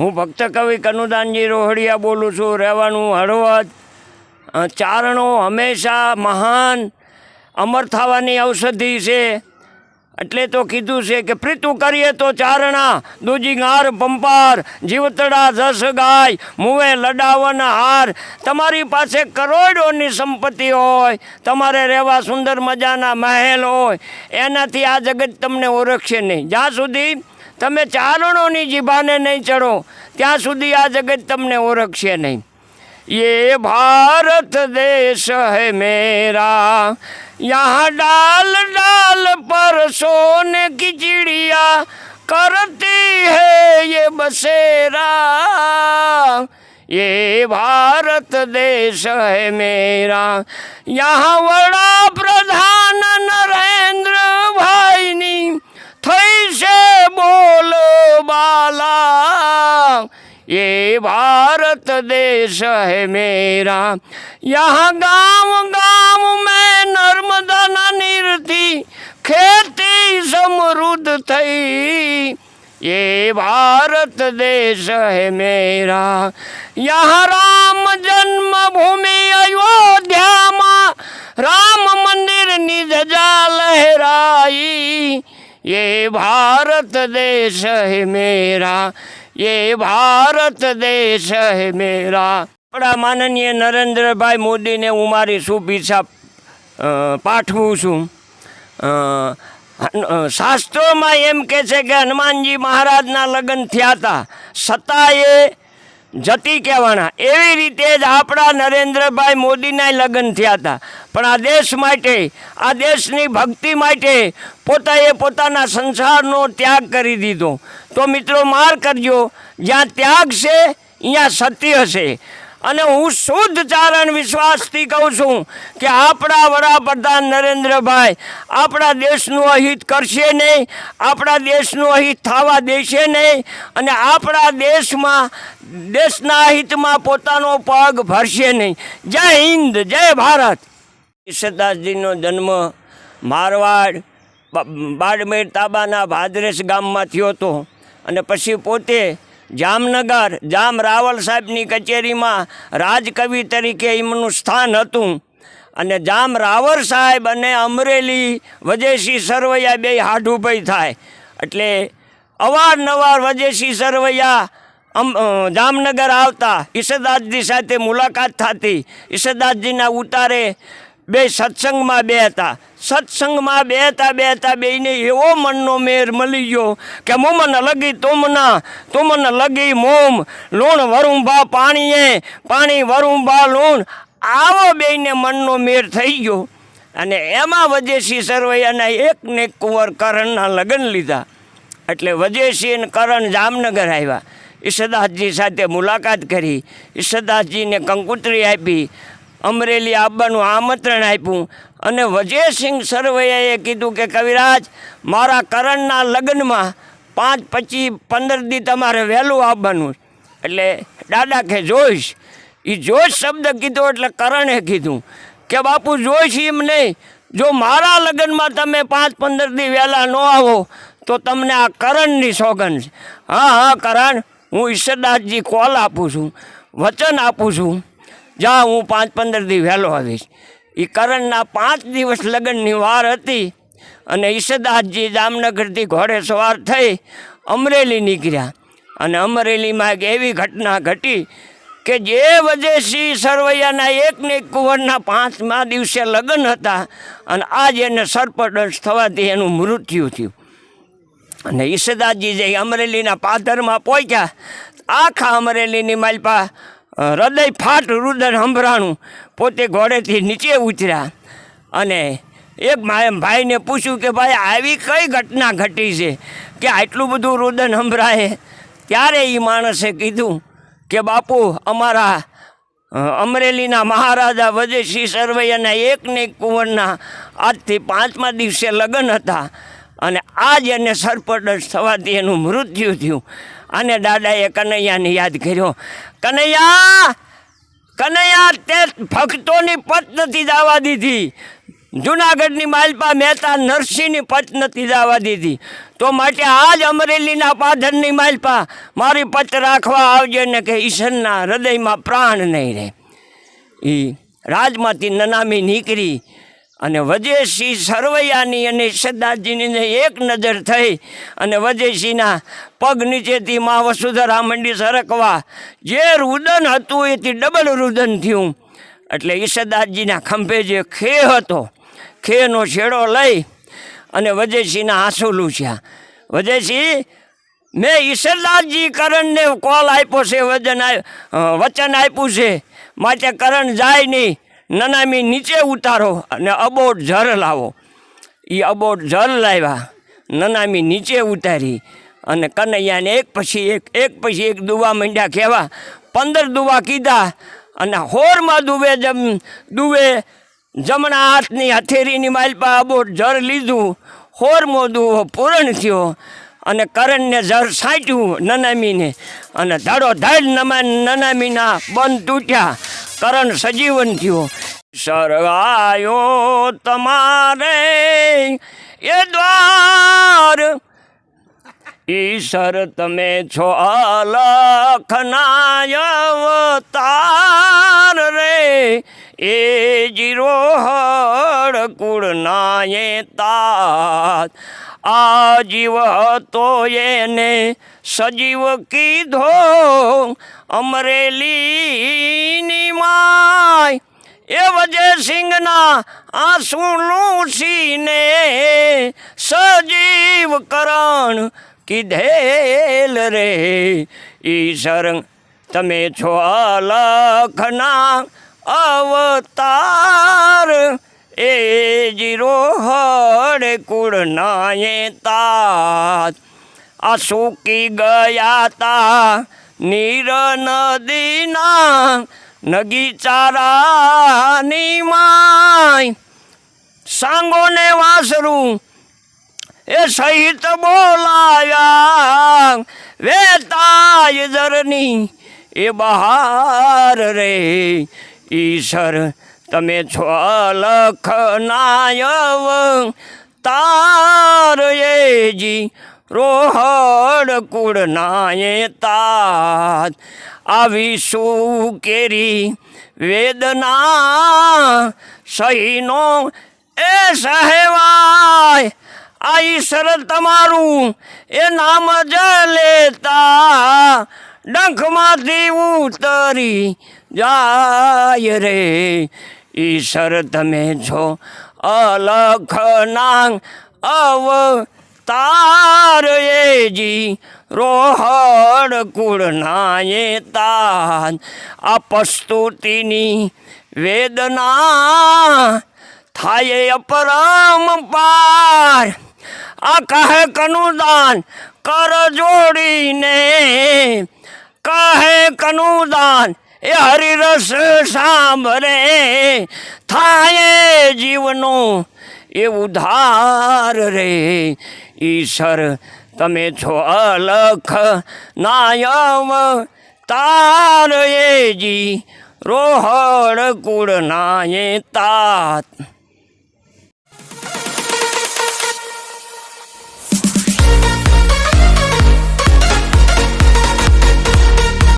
હું ભક્ત કવિ કનુદાનજી રોહડિયા બોલું છું, રહેવાનું હળવદ. ચારણો હંમેશા મહાન, અમર થવાની ઔષધિ છે. એટલે તો કીધું છે કે પ્રીતું કરીએ તો ચારણા, દૂજી ગાર પંપાર, જીવતડા જસ ગાય, મુવે લડાવન હાર. તમારી પાસે કરોડોની સંપત્તિ હોય, તમારે રહેવા સુંદર મજાના મહેલ હોય. એનાથી આ જગત તમને ઓળખશે નહીં. જ્યાં સુધી તમે ચારણોની જીભાને નહીં ચડો ત્યાં સુધી આ જગત તમને ઓળખશે નહીં ये भारत देश है मेरा यहाँ डाल डाल पर सोने की चिड़िया करती है ये बसेरा ये भारत देश है मेरा यहाँ वड़ा प्रधान બોલ બાલા ये भारत देश है मेरा यहाँ गांव गांव में नर्मदा नदी थी खेती समृद्ध થઈ ये भारत देश है मेरा यहाँ भारत देश है मेरा ये ભારત દેશ હે મેરા આપણા માનનીય નરેન્દ્રભાઈ મોદીને હું મારી શુભેચ્છા અ, પાઠવું છું અ, હન- અ, શાસ્ત્રોમાં એમ કે છે કે હનુમાનજી મહારાજના લગ્ન થયા હતા છતાં એ જતી કહેવાના. એવી રીતે જ આપણા નરેન્દ્રભાઈ મોદીના લગ્ન થયા હતા. પણ આ દેશ માટે, આ દેશની ભક્તિ માટે પોતાએ પોતાના સંસારનો ત્યાગ કરી દીધો. તો મિત્રો, માર કરજો, જ્યાં ત્યાગ છે અહીંયા સત્ય છે. અને હું શુદ્ધ ચારણ વિશ્વાસથી કહું છું કે આપણા વડાપ્રધાન નરેન્દ્રભાઈ આપણા દેશનું અહિત કરશે નહીં, આપણા દેશનું અહિત થવા દેશે નહીં અને આપણા દેશમાં, દેશના હિતમાં પોતાનો પગ ભરશે નહીં. જય હિન્દ, જય ભારત. ઈશદાસજીનો જન્મ મારવાડ બાડમેર તાબાના ભાદરેશ ગામમાં થયો હતો. અને પછી પોતે જામનગર, જામ રાવલ સાહેબની કચેરીમાં રાજકવિ તરીકે એમનું સ્થાન હતું. અને જામ રાવર સાહેબ અને અમરેલી વજેશી સરવૈયા બે હાઢુભાઈ થાય. એટલે અવારનવાર વજેશી સરવૈયા જામનગર આવતા. ઈશદાસજી સાથે મુલાકાત થતી. ઈશદાસજીના ઉતારે બે સત્સંગમાં બે હતા. સત્સંગમાં બે હતા બે હતા બેને એવો મનનો મેર મળી ગયો કે મોમન લગી તુમના, તુમને લગી મોમ. લૂણ વરુંભા પાણીએ, પાણી વરુંભા લૂણ. આવો બેને મનનો મેર થઈ ગયો. અને એમાં વજેશી સરવૈયાના એકને કુંવર કરણના લગ્ન લીધા. એટલે વજેશી અને કરણ જામનગર આવ્યા. ઈશદાસજી સાથે મુલાકાત કરી. ઈશદાસજીને કંકુતરી આપી. અમરેલી આવવાનું આમંત્રણ આપ્યું. અને વજયસિંહ સરવૈયાએ કીધું કે, કવિરાજ, મારા કરણના લગ્નમાં પાંચ પચીસ પંદર દી તમારે વહેલું આવવાનું એટલે દાદા કે, જોઈશ. એ જોઈશ શબ્દ કીધો એટલે કરણે કીધું કે, બાપુ, જોઈશ એમ નહીં. જો મારા લગ્નમાં તમે પાંચ પંદર દી વહેલા ન આવો, તો તમને આ કરણની સોગંદ હા હા, કરણ, હું ઈશ્વરદાસજી કોલ આપું છું, વચન આપું છું. જા, હું પાંચ પંદર દી વહેલો આવીશ. એ કરણના પાંચ દિવસ લગ્નની વાર હતી અને ઈશ્વરદાસજી જામનગરથી ઘોડે સવાર થઈ અમરેલી નીકળ્યા. અને અમરેલીમાં એક એવી ઘટના ઘટી કે જે વજેશી સરવૈયાના એકને એક કુંવરના પાંચમા દિવસે લગ્ન હતા અને આજ એને સર્પદંશ થવાથી એનું મૃત્યુ થયું. અને ઈશદાસજી જે અમરેલીના પાદરમાં પહોંચ્યા, આખા અમરેલીની માલપા હૃદય ફાટ રુદન સંભરાણું પોતે ઘોડેથી નીચે ઉતર્યા અને એક ભાઈને પૂછ્યું કે ભાઈ, આવી કઈ ઘટના ઘટી છે કે આટલું બધું રુદન સંભળાય ત્યારે એ માણસે કીધું કે બાપુ, અમારા અમરેલીના મહારાજા વજયસિંહ સરવૈયાના એક ને કુંવરના આજથી પાંચમા દિવસે લગ્ન હતા અને આજ એને સર્પદંશ થવાથી એનું મૃત્યુ થયું. અને દાદાએ કનૈયાને યાદ કર્યો, કનૈયા કનૈયા, તે ભક્તોની પત નથી જવા દીધી. જુનાગઢની માલપા મહેતા નરસિંહની પત નથી જવા દીધી. તો માટે આજ અમરેલીના પાધરની માલપા મારી પત રાખવા આવજે ને કે ઈશ્વરના હૃદયમાં પ્રાણ નહીં રહે. એ રાજમાંથી નનામી નીકળી અને વજેશી સરવૈયાની અને સદાજીની એક નજર થઈ અને વજેશીના પગ નીચેથી મા વસુધરા મંડી સરકવા જે રુદન હતું, એથી ડબલ રુદન થયું. એટલે ઈશદાસજીના ખંભે જે ખે હતો, ખેનો છેડો લઈ અને વજયસિંહના આંસુ લૂછ્યા વજયસિંહ મેં ઈશ્વરદાસજી કરણને કોલ આપ્યો છે, વજન વચન આપ્યું છે. માટે કરણ જાય નહીં. નનામી નીચે ઉતારો અને અબોટ ઝર લાવો. એ અબોટ ઝર લાવ્યા. નનામી નીચે ઉતારી અને કનૈયાને એક પછી એક એક પછી એક દુવા માંડ્યા કહેવા. પંદર દુવા કીધા અને હોરમાં દુવે જમ, દુવે જમણા હાથની હથેળીની માલપા અબોટ ઝર લીધું. હોરમો દુવો પૂરણ થયો અને કરણને ઝર સાંટ્યું નનામીને અને ધાડો ધડ નમા, નનામીના બંધ તૂટ્યા. કરણ સજીવન થયો. સરગાયો તમારે એ દ્વાર. ઈશ્વર, તમે છો અલખના અવતાર રે. એ જીરો હળ કુળનાએ તાત આ જીવ હતો એને સજીવ કીધો, અમરેલીની માય એ વજય સિંહના આંસુનું સીને સજીવ કરણ કીધેલ રે. ઈશ્વર તમે છો અલખના અવતાર. એ જીરો હડે કુળનાએ તાત. આ સૂકી ગયા તા નીર નદીના નગી ચારાની માય. સાંગોને વાસરું. એ સહિત બોલાયા. વેતાય દરની એ બહાર રે. ઈશ્વર, તમે છો લખનાયવ તાર એજી રોહડ કુળનાએ તાત આવી શું કેરી વેદના સહીનો એ સહેવાય. આ ઈશ્વર તમારું, એ નામ જ લેતા ડંખમાંથી ઉતરી જાય રે. ઈશ્વર તમે છો અલખના અવતાર એજી રોહડ કુળનાએ તાન. અપસ્તુતિની પસ્તુતિની વેદના થાય અપરમ પાર. આ કહે કનુદાન કર જોડીને. કહે કનુદાન એ હરિરસ સાંભરે. થાય જીવનો એ ઉધાર રે. ઈશ્વર તમે છો અલખ નાયમ તાર એજી રોહડ કુળ નાયે તાત.